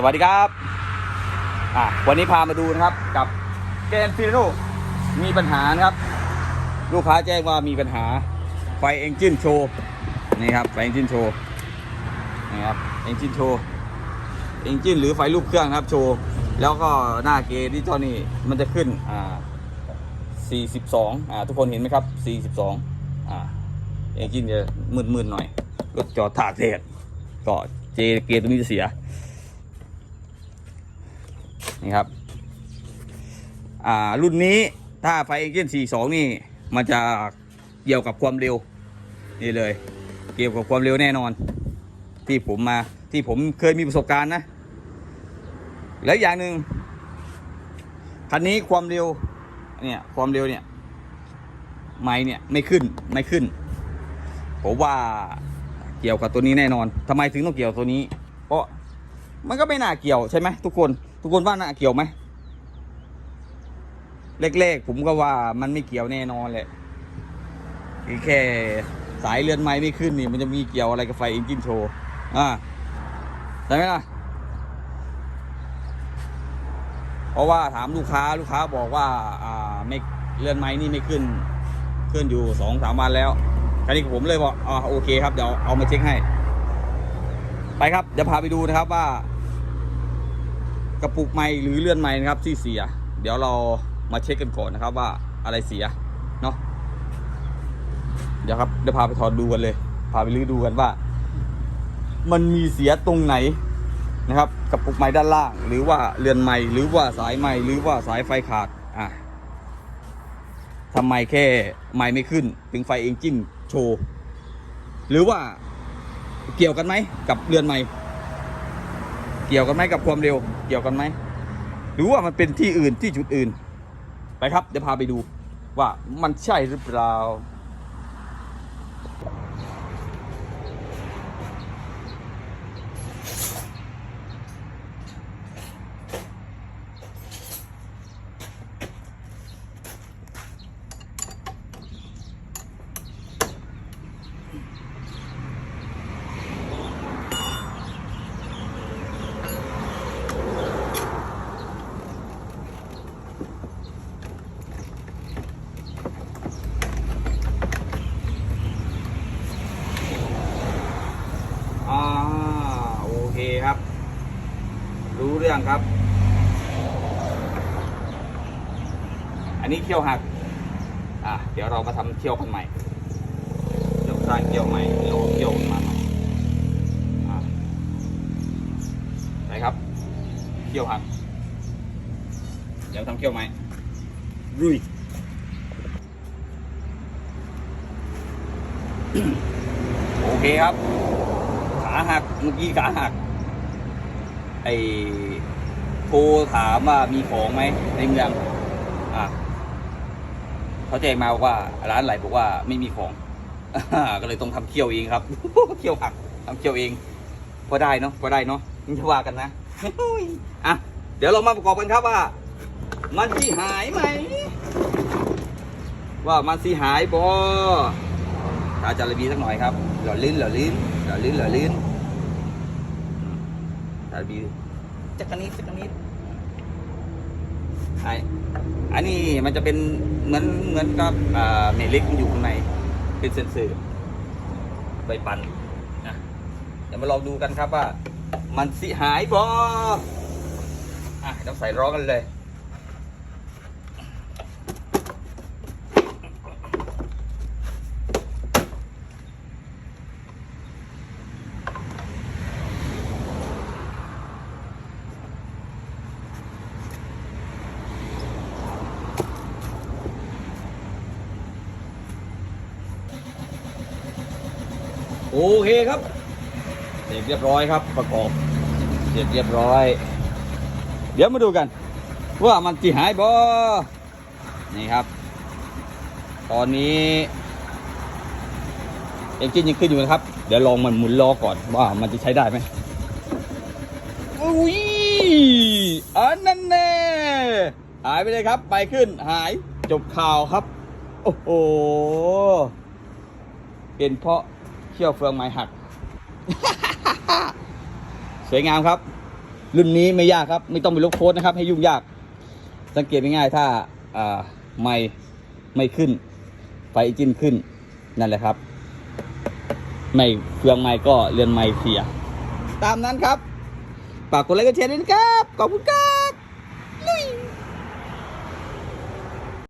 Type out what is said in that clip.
สวัสดีครับอะวันนี้พามาดูนะครับกับแกนฟิโนมีปัญหานะครับ ลูกค้าแจ้งว่ามีปัญหาไฟเอนจินโชว์นี่ครับไฟเอนจินโชว์นี่ครับเอนจินโชว์เอนจินหรือไฟลูกเครื่องครับโชว์แล้วก็หน้าเกดิจิตอลนี่มันจะขึ้นอ่า42อ่าทุกคนเห็นไหมครับ 42อ่าเอนจินจะมืดๆหน่อยรถจอดตากแดดก็เจเกตรงนี้จะเสีย นี่ครับ อ่า รุ่นนี้ถ้าไฟเอนจิน42 นี่ มันจะเกี่ยวกับความเร็ว นี่เลย เกี่ยวกับความเร็วแน่นอน ที่ผมมาที่ผมเคยมีประสบการณ์นะ และอย่างหนึ่งคันนี้ความเร็วเนี่ยความเร็วเนี่ยไม้เนี่ยไม่ขึ้นไม่ขึ้นผมว่าเกี่ยวกับตัวนี้แน่นอนทำไมถึงต้องเกี่ยวตัวนี้ เพราะมันก็ไม่น่าเกี่ยวใช่ไหมทุกคน ทุกคนว่าน่าเกี่ยวไหมเล็กๆผมก็ว่ามันไม่เกี่ยวแน่นอนแหละแค่สายเลือนไม้ไม่ขึ้นนี่มันจะมีเกี่ยวอะไรกับไฟอินจินโชว์อ่าใช่ไหมล่ะเพราะว่าถามลูกค้าลูกค้าบอกว่าอ่าไม่เลื่อนไม้นี่ไม่ขึ้น ขึ้นอยู่สองสามวันแล้วคราวนี้ผมเลยบอกอ่าโอเคครับเดี๋ยวเอามาเช็คให้ ไปครับเดี๋ยวพาไปดูนะครับว่า กระปุกไม้หรือเลื่อนไม้นะครับที่เสีย เดี๋ยวเรามาเช็คกันก่อนนะครับว่าอะไรเสียเนาะเดี๋ยวครับเดี๋ยวพาไปถอดดูกันเลย พาไปลื้อดูกันว่า มันมีเสียตรงไหนนะครับกระปุกไม้ด้านล่าง หรือว่าเรือนไม้หรือว่าสายไม้หรือว่าสายไฟขาดอะทำไมแค่ไม้ไม่ขึ้น ถึงไฟเองจิ้นโชว์หรือว่าเกี่ยวกันไหมกับเรือนไม้ เกี่ยวกันไหมกับความเร็ว เกี่ยวกันไหม หรือว่ามันเป็นที่อื่นที่จุดอื่น ไปครับ เดี๋ยวพาไปดูว่ามันใช่หรือเปล่าอ่าโอ เคครับ รู้เรื่องครับ อันนี้เขี้ยวหัก อะเดี๋ยวเรามาทำเขี้ยวกันใหม่เดี๋ยวสร้างเขี้ยวใหม่เราเขี้ยวกันมาใหม่อะไหนครับเขี้ยวหัก เดี๋ยวทำเขี้ยวใหม่รุ่ยโอเคครับ ขาหักเมื่อกี้ขาหัก ไอโทรถามว่ามีของไหมในเมืองอะเขาแจ้งมาว่าร้านไหลบอกว่าไม่มีของก็เลยต้องทำเคี่ยวเองครับเคี่ยวหักทำเคี่ยวเองพอได้เนาะพอได้เนาะนี่จะว่ากันนะอะเดี๋ยวเรามาประกอบกันครับว่า มันสีหายไหมว่ามันสีหายบออาจารย์บีสักหน่อยครับหล่อลื่นหล่อลื่นหล่อลื่นหล่อลื่น อาจารย์บีจักรนิดจักรนิดไออันนี้มันจะเป็นเหมือนเหมือนกับอ่าเมล็กมันอยู่ข้างใน เป็นเซนเซอร์ไปปั่นนะเดี๋ยวมาลองดูกันครับว่า มันสิหายบออะต้องใส่ร้อกันเลย เคครับเสร็จเรียบร้อยครับ ประกอบเสร็จเรียบร้อย เดี๋ยวมาดูกัน ว่ามันจะหายบ่นี่ครับ ตอนนี้เอนจินยังขึ้นอยู่นะครับ เดี๋ยวลองมันหมุนล้อก่อนว่ามันจะใช้ได้ไหมอุ้ยอันนั้นแน่หายไปเลยครับ ไปขึ้นหายจบข่าวครับ โอ้โหเป็นเพราะ เขี้ยวเฟืองไม้หัก สวยงามครับ รุ่นนี้ไม่ยากครับ ไม่ต้องไปลบโค้ดนะครับ ให้ยุ่งยาก สังเกตง่ายๆถ้าไม่ไม่ขึ้น ไฟจินขึ้นนั่นแหละครับ ไม่เฟืองไม่ก็เรือนไม่เสีย ตามนั้นครับฝากกดไลค์กดแชร์ด้วยนะครับขอบคุณครับ